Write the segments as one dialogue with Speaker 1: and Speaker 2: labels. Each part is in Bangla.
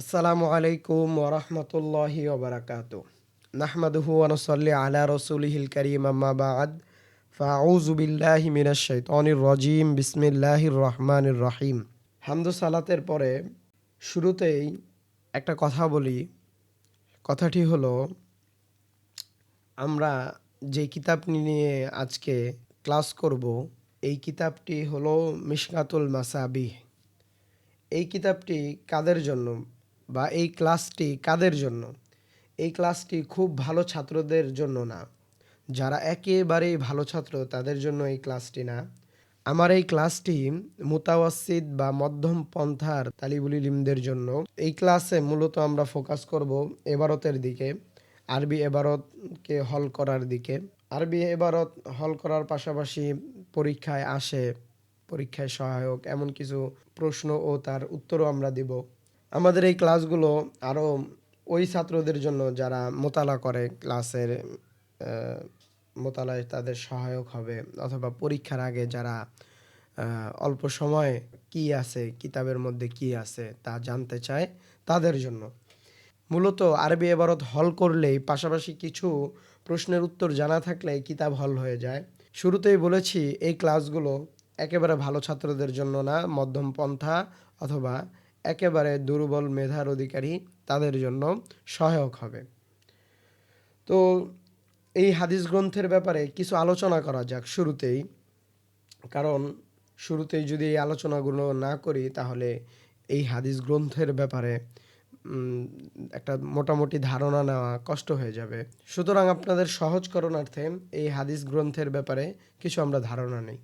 Speaker 1: আসসালামু আলাইকুম ওরহমতুল্লাহি ওবরাকাত নাহমাদুহু ওয়ানুসাল্লি আলা রসুলিহিল করিম, আম্মা বাদ। ফাউযু বিল্লাহি মিনাশ শাইতানির রাজিম, বিসমিল্লাহির রহমানির রহিম। হামদু সালাতের পরে শুরুতেই একটা কথা বলি। কথাটি হলো, আমরা যে কিতাব নিয়ে আজকে ক্লাস করব, এই কিতাবটি হলো মিশকাতুল মাসাবিহ। এই কিতাবটি কাদের জন্য? বা এই ক্লাসটি কাদের জন্য? এই ক্লাসটি খুব ভালো ছাত্রদের জন্য না। যারা একেবারেই ভালো ছাত্র, তাদের জন্য এই ক্লাসটি না। আমার এই ক্লাসটি মুতাওয়াসিদ বা মধ্যম পন্থার তালিবুল ইলিমদের জন্য। এই ক্লাসে মূলত আমরা ফোকাস করব এবারতের দিকে, আরবি এবারতকে হল করার দিকে। আরবি এবারত হল করার পাশাপাশি পরীক্ষায় আসে, পরীক্ষায় সহায়ক, এমন কিছু প্রশ্ন ও তার উত্তরও আমরা দিব। আমাদের এই ক্লাসগুলো আরও ওই ছাত্রদের জন্য যারা মোতালা করে ক্লাসের মোতালায় তাদের সহায়ক হবে অথবা পরীক্ষার আগে যারা অল্প সময় কি আছে, কিতাবের মধ্যে কি আছে তা জানতে চায় তাদের জন্য। মূলত আরবি এবারত হল করলেই পাশাপাশি কিছু প্রশ্নের উত্তর জানা থাকলে কিতাব হল হয়ে যায়। শুরুতেই বলেছি এই ক্লাসগুলো একেবারে ভালো ছাত্রদের জন্য না, মধ্যম পন্থা অথবা একেবারে দুর্বল মেধার অধিকারী তাদের জন্য সহায়ক হবে। তো এই হাদিস গ্রন্থের ব্যাপারে কিছু আলোচনা করা যাক শুরুতেই। কারণ শুরুতেই যদি এই আলোচনাগুলো না করি, তাহলে এই হাদিস গ্রন্থের ব্যাপারে একটা মোটামুটি ধারণা নেওয়া কষ্ট হয়ে যাবে। সুতরাং আপনাদের সহজকরণার্থে এই হাদিস গ্রন্থের ব্যাপারে কিছু আমরা ধারণা নেই।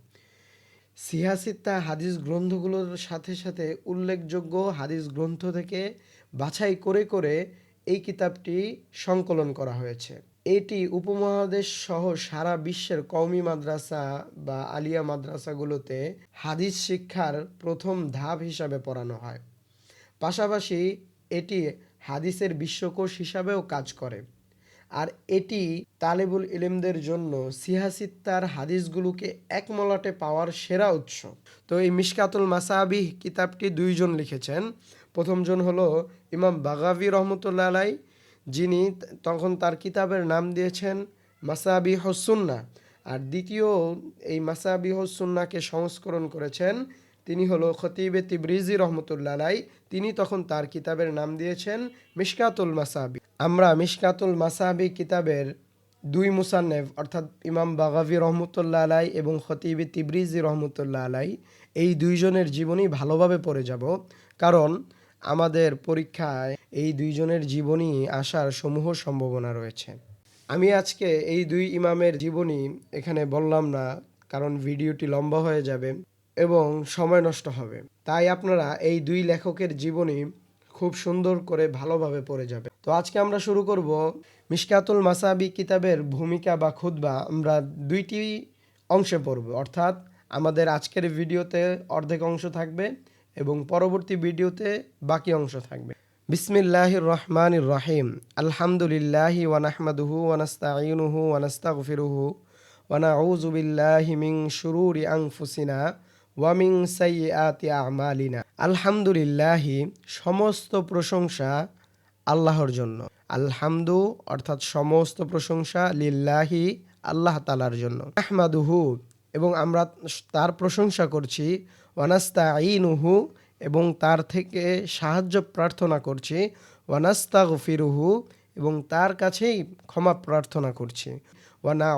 Speaker 1: সিয়াসিত্তা হাদিস গ্রন্থগুলোর সাথে সাথে উল্লেখযোগ্য হাদিস গ্রন্থ থেকে বাছাই করে করে এই কিতাবটি সংকলন করা হয়েছে। এটি উপমহাদেশ সহ সারা বিশ্বের কওমি মাদ্রাসা বা আলিয়া মাদ্রাসাগুলোতে হাদিস শিক্ষার প্রথম ধাপ হিসাবে পড়ানো হয়। পাশাপাশি এটি হাদিসের বিশ্বকোষ হিসাবেও কাজ করে। আর এটি তালেবুল ইলেমদের জন্য সিহাসিত্তার হাদিসগুলোকে এক মলাটে পাওয়ার সেরা উৎস। তো এই মিশকাতুল মাসাবিহ কিতাবটি দুইজন লিখেছেন। প্রথমজন হলো ইমাম বাগাভি রহমতুল্লাহ আলাই, যিনি তখন তার কিতাবের নাম দিয়েছেন মাসাবি হসুন্না আর দ্বিতীয় এই মাসাবি হসুন্নাকে সংস্করণ করেছেন তিনি হলো খতিবে তিবরিজি রহমতুল্লাহ আলাই। তিনি তখন তার কিতাবের নাম দিয়েছেন মিশকাতুল মাসাবি আমরা মিশকাতুল মাসাবি কিতাবের দুই মুসান্নেফ, অর্থাৎ ইমাম বাগাভি রহমতুল্লাহ আলাই এবং খতিবে তিবরিজি রহমতুল্লাহ আলাই, এই দুইজনের জীবনী ভালোভাবে পড়ে যাব। কারণ আমাদের পরীক্ষায় এই দুইজনের জীবনী আসার সমূহ সম্ভাবনা রয়েছে। আমি আজকে এই দুই ইমামের জীবনী এখানে বললাম না, কারণ ভিডিওটি লম্বা হয়ে যাবে এবং সময় নষ্ট হবে। তাই আপনারা এই দুই লেখকের জীবনী খুব সুন্দর করে ভালোভাবে পড়ে যাবে। তো আজকে আমরা শুরু করব মিশকাতুল মাসাবি কিতাবের ভূমিকা বা খুতবা। আমরা দুইটি অংশে পড়ব, অর্থাৎ আমাদের আজকের ভিডিওতে অর্ধেক অংশ থাকবে এবং পরবর্তী ভিডিওতে বাকি অংশ থাকবে। বিসমিল্লাহির রহমান রহিম। আলহামদুলিল্লাহি ওয়ানাহমাদুহু ওয়ানাস্তাঈনুহু ওয়ানাস্তাগফিরুহু ওয়ানাউযু বিল্লাহি মিন শুরুরি আনফুসিনা। ওয়া মিন সাইয়্যাতি আমালিনা। আলহামদুলিল্লাহি, সমস্ত প্রশংসা আল্লাহর জন্য। আলহামদু অর্থাৎ সমস্ত প্রশংসা লিল্লাহি আল্লাহ তালার জন্য। আহমাদুহু এবং আমরা তার প্রশংসা করছি ওয়ানাস্তা আইনুহু এবং তার থেকে সাহায্য প্রার্থনা করছি ওয়ানাস্তা গফিরুহু এবং তার কাছেই ক্ষমা প্রার্থনা করছি। ওয়ানা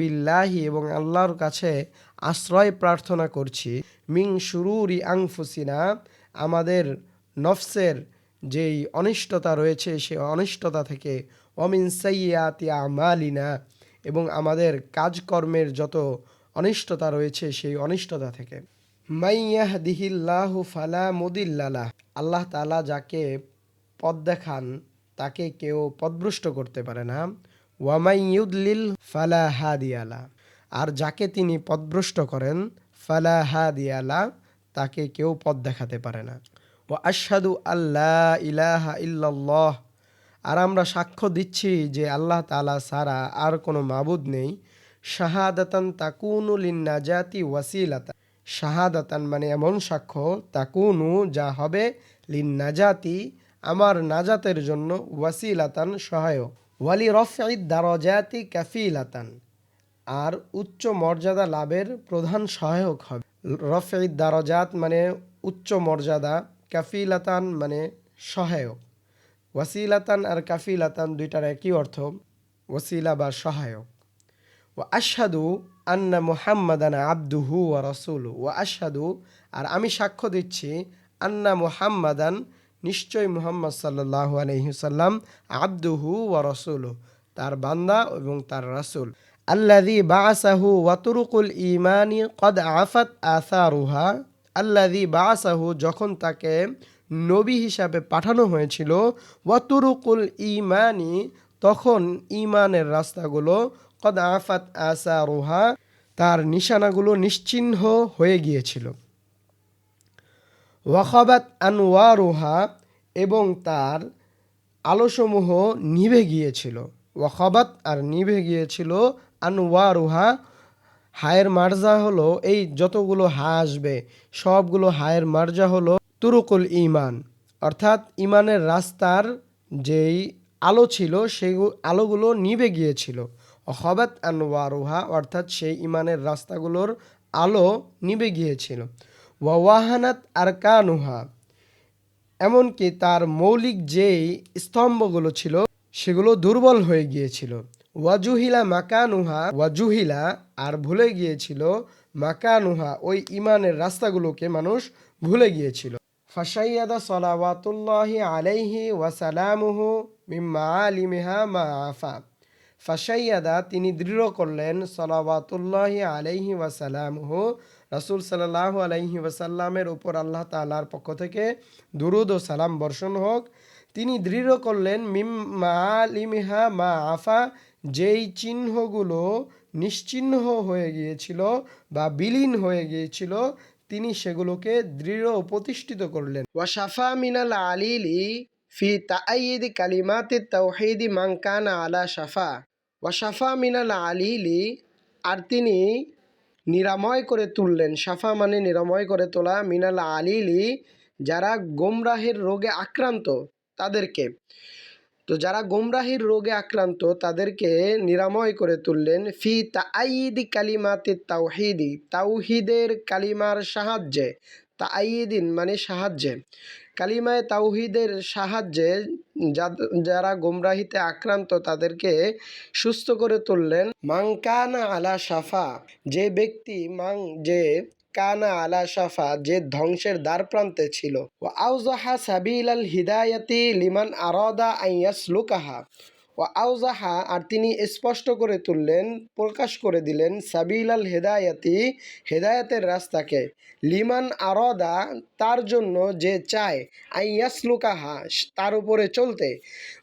Speaker 1: বিল্লাহি এবং আল্লাহর কাছে আশ্রয় প্রার্থনা করছি মিং শুরুরি আংফুসিনা আমাদের নফসের যেই অনিষ্টতা রয়েছে সেই অনিষ্টতা থেকে অমিন সাইয়াতি আমালিনা, এবং আমাদের কাজকর্মের যত অনিষ্টতা রয়েছে, সেই অনিষ্টতা থেকে। মাইয়াহ দিহিল্লাহু ফালা মুদিল্লালাহ আল্লাহ তালা যাকে পদ দেখান, তাকে কেউ পদভ্রষ্ট করতে পারে না। ওয়ামাই ইউদলিল ফালা হাদিয়ালা আর যাকে তিনি পদভ্রষ্ট করেন, ফালা হাদিয়ালা তাকে কেউ পদ দেখাতে পারে না। ও আশহাদু আল্লাহ ইলাহা ইল্লাল্লাহ আর আমরা সাক্ষ্য দিচ্ছি যে আল্লাহ তালা ছাড়া আর কোনো মাবুদ নেই। শাহাদাতান তাকুনু লিন্নাজাতি ওয়াসিলাতা শাহাদাতান মানে এমন সাক্ষ্য, তাকুনু যা হবে লিন্নাজাতি আমার নাজাতের জন্য ওয়াসিলাতান সহায়ক ওয়ালি রফঈদ দারজাতি কাফিলাতান, আর উচ্চ মর্যাদা লাভের প্রধান সহায়ক হবে। রফঈদ দারজাত মানে উচ্চ মর্যাদা, কাফিলাতান মানে সহায়ক। ওয়াসিলাতান আর কাফিলাতান দুইটার একই অর্থ, ওয়াসিলা বা সহায়ক। ও আশহাদু আন্না মুহাম্মাদান আব্দুহু ওয়া রাসূলু ও আশহাদু, আর আমি সাক্ষ্য দিচ্ছি, আন্না মুহাম্মাদান নিশ্চয় মুহাম্মদ সাল্লাল্লাহু আলাইহি সাল্লাম আব্দুহু ওয়া রাসূলু তার বান্দা এবং তার রাসূল। আল্লাযী বাআসাহু ওয়াতুরুকুল ইমানি কদ আফাত আসারুহা, আল্লাযী বাআসাহু যখন তাকে নবী হিসাবে পাঠানো হয়েছিল ওয়াতুরুকুল ইমানি তখন ইমানের রাস্তাগুলো কদ আফাত আসা রোহা তার নিশানাগুলো নিশ্চিহ্ন হয়ে গিয়েছিল। ওয়াখাবাত আনওয়ারুহা এবং তার আলোসমূহ নিভে গিয়েছিল। ওয়াখাবাত আর নিভে গিয়েছিল আনওয়ারুহা। হায়ের মার্জা হলো এই যতগুলো হা আসবে, সবগুলো হায়ের মার্জা হলো তুরুকুল ইমান অর্থাৎ ইমানের রাস্তার যেই আলো ছিল, সেই আলোগুলো নিভে গিয়েছিল। হবাত আনওয়ারুহা অর্থাৎ সেই ইমানের রাস্তাগুলোর আলো নিভে গিয়েছিল। ওয়াহানাত আর কানুহা এমনকি তার মৌলিক যেই স্তম্ভগুলো ছিল, সেগুলো দুর্বল হয়ে গিয়েছিল। ওয়াজুহিলা মাকানুহা, ওয়াজুহিলা আর ভুলে গিয়েছিল মাকানুহা। ওই ইমানের রাস্তাগুলোকে মানুষ ভুলে গিয়েছিল। ফাশাইয়াদা সলাওয়াতুল্লাহি আলাইহি ওয়াসালামুহু মিম্মা আলিমিহা মা আফা ফাশাইয়াদা, তিনি দৃঢ় করলেন সলাওয়াতুল্লাহি আলাইহি ওয়াসালামুহু রাসূল সাল্লাল্লাহু আলাইহি ওয়াসাল্লামের উপর আল্লাহ তাআলার পক্ষ থেকে দুরুদ ও সালাম বর্ষণ হোক। তিনি দৃঢ় করলেন মিম মা আলিমিহা মা আফা, যেই চিহ্নগুলো নিশ্চিহ্ন হয়ে গিয়েছিল বা বিলীন হয়ে গিয়েছিল, তিনি সেগুলোকে দৃঢ় প্রতিষ্ঠিত করলেন। ওয়াশাফা মিনাল আলিলি ফি তাআইদ কালিমাতি তাওহীদি মান কানা আলা শাফা। ওয়াশাফা মিনাল আলিলি, আর তিনি নিরাময় করে তুললেন। সাফা মানে নিরাময় করে তোলা মিনাল আলিলি, যারা গোমরাহের রোগে আক্রান্ত, তাদেরকে। তো যারা গোমরাহির রোগে আক্রান্ত, তাদেরকে নিরাময় করে তুললেন, ফি তাঈদি কালিমাতে তাওহিদি। তাওহিদের কালিমার সাহায্যে তাঈদিন মানে সাহায্যে। কালিমায় তাওহিদের সাহায্যে যারা গুমরাহিতে আক্রান্ত তাদেরকে সুস্থ করে তুললেন। মাং কানা আলা সাফা যে ব্যক্তি মাং, যে কানা আলা সাফা যে ধ্বংসের দ্বার প্রান্তে ছিল। আউজাহা সাবিল আল হিদায়াতি লিমান আরদা আইয়াস লুকাহা ও আউজাহা আর তিনি স্পষ্ট করে তুললেন, প্রকাশ করে দিলেন সাবিল আল হেদায়াতি, হেদায়াতের রাস্তাকে। লিমান আরদা, তার জন্য যে চায় আইয়াসলুকাহা তার উপরে চলতে।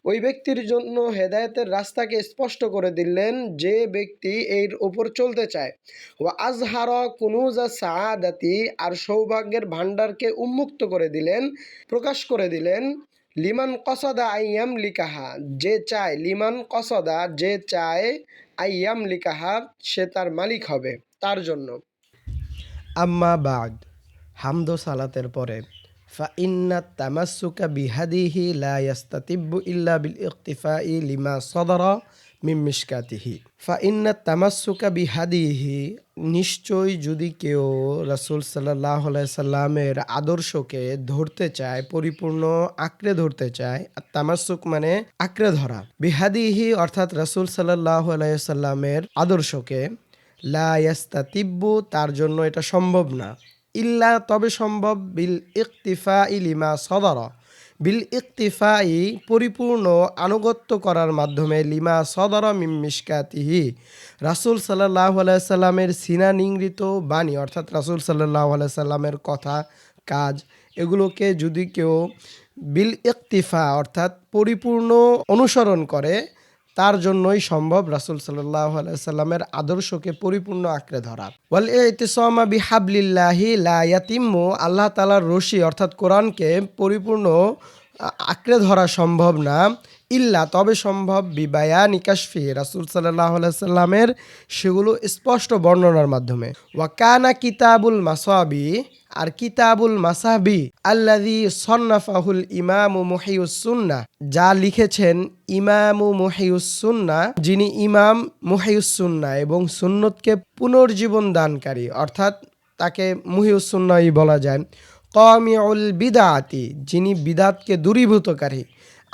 Speaker 1: ওই ব্যক্তির জন্য হেদায়তের রাস্তাকে স্পষ্ট করে দিলেন, যে ব্যক্তি এর উপর চলতে চায়। ও আজহার কুনুজা সাদাতি আর সৌভাগ্যের ভাণ্ডারকে উন্মুক্ত করে দিলেন, প্রকাশ করে দিলেন লিমান কসদা আইয়াম লিকাহা যে চায়, লিমান কসদা, যে চায় আইয়াম লিকাহা সে তার মালিক হবে, তার জন্য। আম্মা বাদ, হামদ সালাতের পরে তামাসুকা বিহাদিহি ইয়াস্তাতিব্বু ইল্লা বিল ইকতিফাই লিমা সদরা মিম মিশকাতিহি ফাইন্না তামাসুকা বিহাদিহি। নিশ্চয় যদি কেউ রাসুল সাল্লাহ সাল্লামের আদর্শকে ধরতে চায়, পরিপূর্ণ আঁকড়ে ধরতে চায়, আর তামাসুক মানে আঁকড়ে ধরা। বিহাদিহি অর্থাৎ রাসূল সাল্লাহ সাল্লামের আদর্শকে লা ইয়াস্তাতিব্বু, তার জন্য এটা সম্ভব না। ইল্লা তবে সম্ভব বিল ইকতিফা ইলিমা সদর। বিল ইকতিফাই পরিপূর্ণ আনুগত্য করার মাধ্যমে লিমা সদর মিম মিসকাতিহি রাসুল সাল্লাহ সাল্লামের সিনা নিংৃত বাণী, অর্থাৎ রাসুল সাল্লাহ আলাইসাল্লামের কথা, কাজ, এগুলোকে যদি কেউ বিল ইকতিফা, অর্থাৎ পরিপূর্ণ অনুসরণ করে তার জন্যই সম্ভব রাসুল সাল্লাহ আদর্শকে পরিপূর্ণ আঁকড়ে ধরা। ওয়াল ইতিসমা বিহাবলিল্লাহি লা ইয়াতিম্মু, আল্লাহ তালার রশি অর্থাৎ কোরআনকে পরিপূর্ণ আঁকড়ে ধরা সম্ভব না। ইল্লা, তবে সম্ভব বিবায়া নিকাশফি রাসুল সাল্লাহ সাল্লামের সেগুলো স্পষ্ট বর্ণনার মাধ্যমে। ওয়াকানা কিতাবুল মাসাবি, আর কিতাবুল মাসাবি আল্লাদি সন্নাফাহুল ইমামু মুহিউসুন্না যা লিখেছেন ইমামু মুহিউসুন্না যিনি ইমাম মুহিউসুন্না এবং সুন্নতকে পুনর্জীবন দানকারী, অর্থাৎ তাকে মুহিউসুন্নাই বলা যায়। কমিউল বিদাতি, যিনি বিদাতকে দূরীভূতকারী।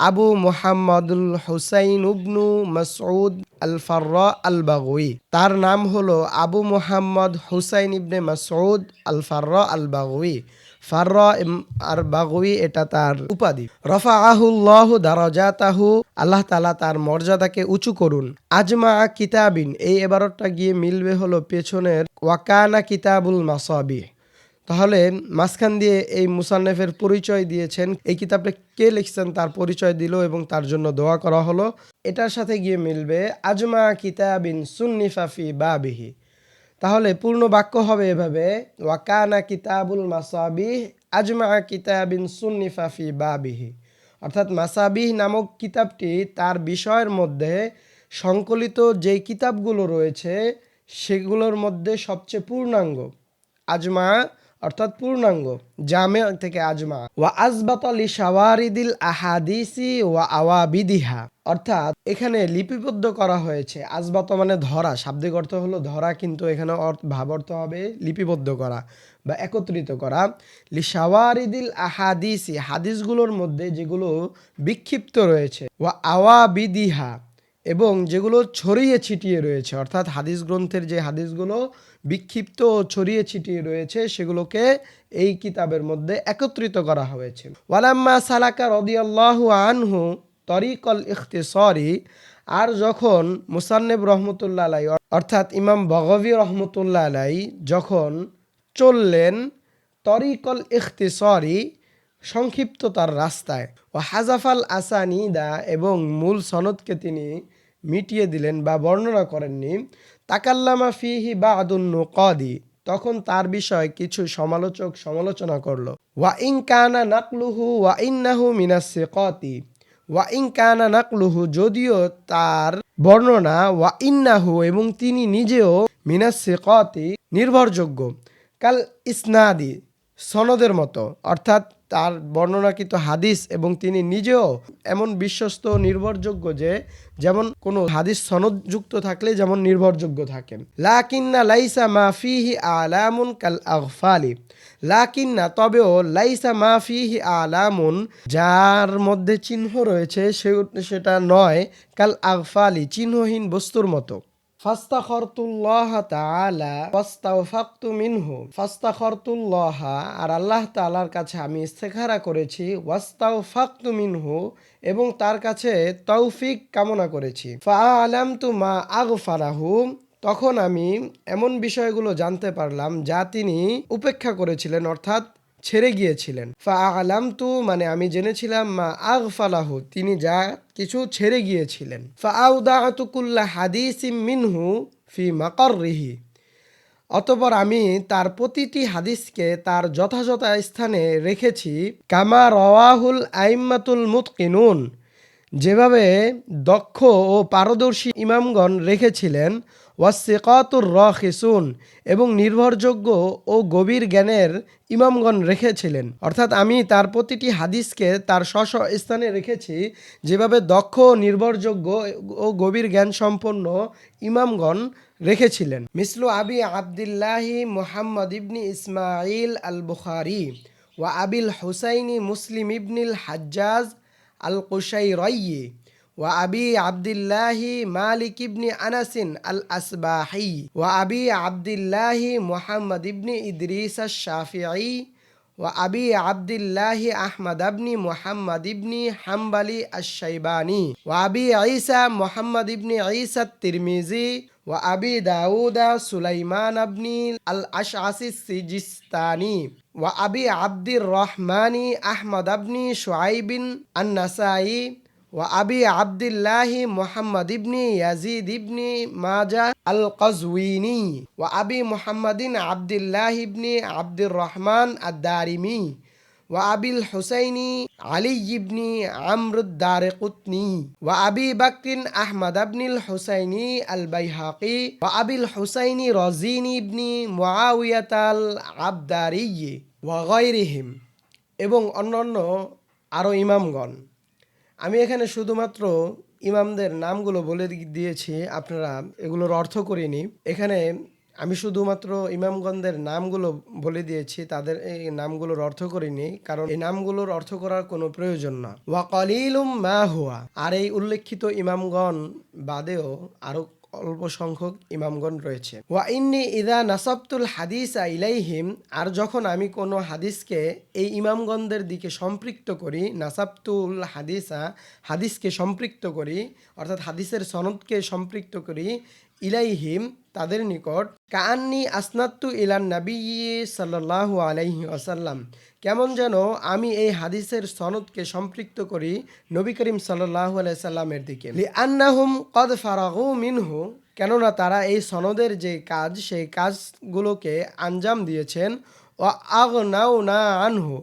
Speaker 1: আবু মোহাম্মদুল হুসাইন উবনু মাসউদ আল ফার্রা আল বাগুই তার নাম হলো আবু মোহাম্মদ হুসাইন ইবনে মাসউদ আল ফার্রা আল বাগুই ফার্রা আর বাগুই এটা তার উপাধি। রফা আহুল্লাহ দারজাতাহু, আল্লাহ তালা তার মর্যাদাকে উঁচু করুন। আজমা কিতাবিন, এই এবারটা গিয়ে মিলবে হলো পেছনের ওয়াকানা কিতাবুল মাসাবি তাহলে মাঝখান দিয়ে এই মুসান্নেফের পরিচয় দিয়েছেন। এই কিতাবটা কে লিখছেন তার পরিচয় দিল এবং তার জন্য দোয়া করা হলো। এটার সাথে গিয়ে মিলবে, আজমা কিতাবিন সুন্নিফাফি বা বিহি তাহলে পূর্ণ বাক্য হবে এভাবে ওয়াকানা কিতাবুল মাসাবিহ, আজমা কিতাবিন সুন্নিফাফি বা বিহি অর্থাৎ মাসাবিহ নামক কিতাবটি তার বিষয়ের মধ্যে সংকলিত যেই কিতাবগুলো রয়েছে, সেগুলোর মধ্যে সবচেয়ে পূর্ণাঙ্গ। আজমা অর্থাৎ পূর্ণাঙ্গ, জামে থেকে আজমা। ওয়া আজবাত আলী শাওয়ারিদিল আহাদিসি ওয়া আওয়াবিদিহা। অর্থাৎ এখানে লিপিবদ্ধ করা হয়েছে আজবাত মানে ধরা, শাব্দিক অর্থ হলো ধরা, কিন্তু এখানে অর্থ ভাব অর্থ হবে লিপিবদ্ধ করা বা একত্রিত করা। লি শাওয়ারিদিল আহাদিসি, হাদিসগুলোর মধ্যে যেগুলো বিক্ষিপ্ত রয়েছে। ওয়া আওয়াবিদিহা এবং যেগুলো ছড়িয়ে ছিটিয়ে রয়েছে, অর্থাৎ হাদিস গ্রন্থের যে হাদিসগুলো বিক্ষিপ্ত ও ছড়িয়ে ছিটিয়ে রয়েছে, সেগুলোকে এই কিতাবের মধ্যে একত্রিত করা হয়েছে। ওয়ালাম্মা সালাকা রদিয়াল্লাহু আনহু তরিকল ইখতিসরি, আর যখন মুসান্নেব রহমতুল্লাহ আলাই অর্থাৎ ইমাম বগবী রহমতুল্লাহ আলাই যখন চললেন তরিকল ইখতিসরি সংক্ষিপ্ততার রাস্তায়। ও হাজাফাল আসানিদা এবং মূল সনদকে তিনি মিটিয়ে দিলেন বা বর্ণনা করেননি। তাকাল্লামা ফিহি বা আদুন্ন কদি তখন তার বিষয়ে কিছু সমালোচক সমালোচনা করল। ওয়া ইন কানা নাকলুহু ওয়া ইন্নাহু মিনাসে কতি ওয়া ইন কানা নাকলুহু যদিও তার বর্ণনা ওয়া ইন্নাহু এবং তিনি নিজেও মিনাসে কতি নির্ভরযোগ্য। কাল ইসনাদি সনদের মতো। অর্থাৎ তার বর্ণনাকৃত হাদিস এবং তিনি নিজেও এমন বিশ্বস্ত, নির্ভরযোগ্য যে যেমন কোনো হাদিস সনদযুক্ত থাকলে যেমন নির্ভরযোগ্য থাকেন লাকিন্না লাইসা মাফিহি আলামুন কাল আগফালি। লাকিন্না, তবেও লাইসা মাফিহি আলামুন, যার মধ্যে চিহ্ন রয়েছে সেটা নয়, কাল আগফালি, চিহ্নহীন বস্তুর মতো। ফাস্তাখরতুল্লাহ তাআলা ফাস্তাওফাকতু মিনহু। ফাস্তাখরতুল্লাহ, আর আল্লাহ তাআলার কাছে আমি ইস্তেখারা করেছি, ওয়াস্তাওফাকতু মিনহু, এবং তার কাছে তৌফিক কামনা করেছি। ফাআলামতু মা আগফারাহু, তখন আমি এমন বিষয়গুলো জানতে পারলাম যা তিনি উপেক্ষা করেছিলেন, অর্থাৎ ছেড়ে গিয়েছিলেন। ফা আলাম তু মানে আমি জেনেছিলাম, মা আগ ফালাহু তিনি যা কিছু ছেড়ে গিয়েছিলেন। ফা আউদাতুকুল্লা হাদিসিম মিনহু ফি মাকরিহি অতপর আমি তার প্রতিটি হাদিসকে তার যথাযথ স্থানে রেখেছি, কামা রওয়াহুল আইম্মাতুল মুতকিনুন। যেভাবে দক্ষ ও পারদর্শী ইমামগণ রেখেছিলেন ওয়াসিকাতুর রখিসুন এবং নির্ভরযোগ্য ও গভীর জ্ঞানের ইমামগণ রেখেছিলেন। অর্থাৎ আমি তার প্রতিটি হাদিসকে তার স্ব স্থানে রেখেছি, যেভাবে দক্ষ, নির্ভরযোগ্য ও গভীর জ্ঞান সম্পন্ন ইমামগণ রেখেছিলেন। মিসলু আবি আবদুল্লাহি মুহাম্মদ ইবনি ইসমাইল আল বুখারি ওয়া আবিল হুসাইনি মুসলিম ইবনিল হাজ্জাজ আল কুশাইরয়্যি وأبي عبد الله مالك بن أنس الأسباحي وأبي عبد الله محمد بن إدريس الشافعي وأبي عبد الله أحمد بن محمد بن حنبل الشيباني وأبي عيسى محمد بن عيسى الترمذي وأبي داود سليمان بن الأشعث السجستاني وأبي عبد الرحمن أحمد بن شعيب النسائي ওয়া আবি আবদুল্লাহি মোহাম্মদ ইবনি ইয়াজিদ ইবনি মাজা আল কজউইনি ওয়া আবি মোহাম্মদিন আবদুল্লাহ ইবনি আব্দুর রহমান আদারিমি ওয়া আবিল হুসাইনি আলী ইবনি আমরুদ্দারে কুতনি ওয়া আবি বাকরিন আহমদ আবনিল হুসাইনি আল বাইহাকি ওয়া আবিল হুসাইনি রজিন ইবনি মুআউয়াত আল আবদারি ওয়া গায়রিহিম এবং অন্যান্য আরও ইমামগণ। আমি এখানে শুধুমাত্র ইমামদের নামগুলো বলে দিয়েছি, আপনারা এগুলোর অর্থ করিনি। এখানে আমি শুধুমাত্র ইমামগণদের নামগুলো বলে দিয়েছি, তাদের এই নামগুলোর অর্থ করিনি, কারণ এই নামগুলোর অর্থ করার কোনো প্রয়োজন না। ওয়া কলিলুম মা হুয়া, আর এই উল্লেখিত ইমামগণ বাদেও আরও অল্প সংখ্যক ইমামগণ রয়েছে। ওয়া ইন্নি ইদা নাসাবতুল হাদিসা ইলাইহিম, আর যখন আমি কোনো হাদিসকে এই ইমামগণদের দিকে সম্পৃক্ত করি, নাসাবতুল হাদিসা, হাদিসকে সম্পৃক্ত করি, অর্থাৎ হাদিসের সনদকে সম্পৃক্ত করি ইলাইহিম, তাদের নিকট কান্নি আসনাত্তু ইলান নবী সাল্লাল্লাহু আলাইহি আসাল্লাম কেমন যেন আমি এই হাদিসের সনদকে সম্পৃক্ত করি নবী করিম আলাইহি সাল্লামের দিকে। আন্নাহুম কদ ফারাগু মিনহু, কেননা তারা এই সনদের যে কাজ, সেই কাজগুলোকে আঞ্জাম দিয়েছেন ও আগনাউ না আনহু,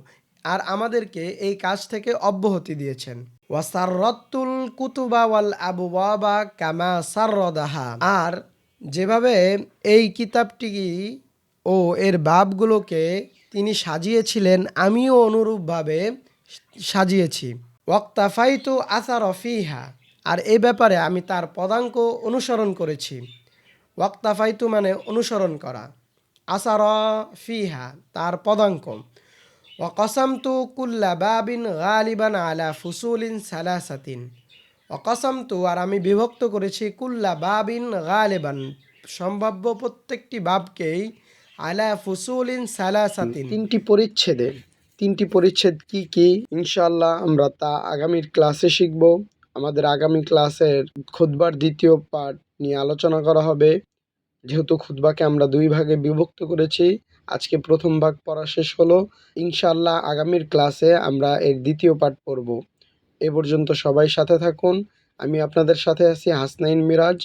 Speaker 1: আর আমাদেরকে এই কাজ থেকে অব্যাহতি দিয়েছেন। ওয়াসারতুল কুতুবা ওয়াল আবু বাবা কামা সারদাহা আর যেভাবে এই কিতাবটি ও এর বাবগুলোকে তিনি সাজিয়েছিলেন, আমিও অনুরূপভাবে সাজিয়েছি। ওয়াক্তাফাইতু আসার ফিহা। আর এ ব্যাপারে আমি তার পদাঙ্ক অনুসরণ করেছি। ওয়াক্তাফাইতু মানে অনুসরণ করা। আসার ফিহা, তার পদাঙ্ক। ওয়াকসামতু কুল্লা বাবিন গালিবান আলা ফুসুলিন সালাসাতিন অকসামতু আর আমি বিভক্ত করেছি কুল্লা বাবিন গালেবান সম্ভাব্য প্রত্যেকটি বাবকেই আলা ফুসুলিন সালাসাতিন তিনটি পরিচ্ছেদে, তিনটি পরিচ্ছেদ কি কি? ইনশাআল্লাহ আমরা তা আগামীর ক্লাসে শিখব। আমাদের আগামী ক্লাসের খুদবার দ্বিতীয় পার্ট নিয়ে আলোচনা করা হবে। যেহেতু খুতবাকে আমরা দুই ভাগে বিভক্ত করেছি আজকে প্রথম ভাগ পড়া শেষ হলো। ইনশাআল্লাহ আগামীর ক্লাসে আমরা এর দ্বিতীয় পাঠ পড়ব। এ পর্যন্ত সবাই সাথে থাকুন। আমি আপনাদের সাথে আছি হাসনাইন মিরাজ।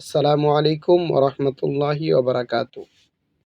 Speaker 1: আসসালামু আলাইকুম ওরহমতুল্লাহি ওবরাকাতু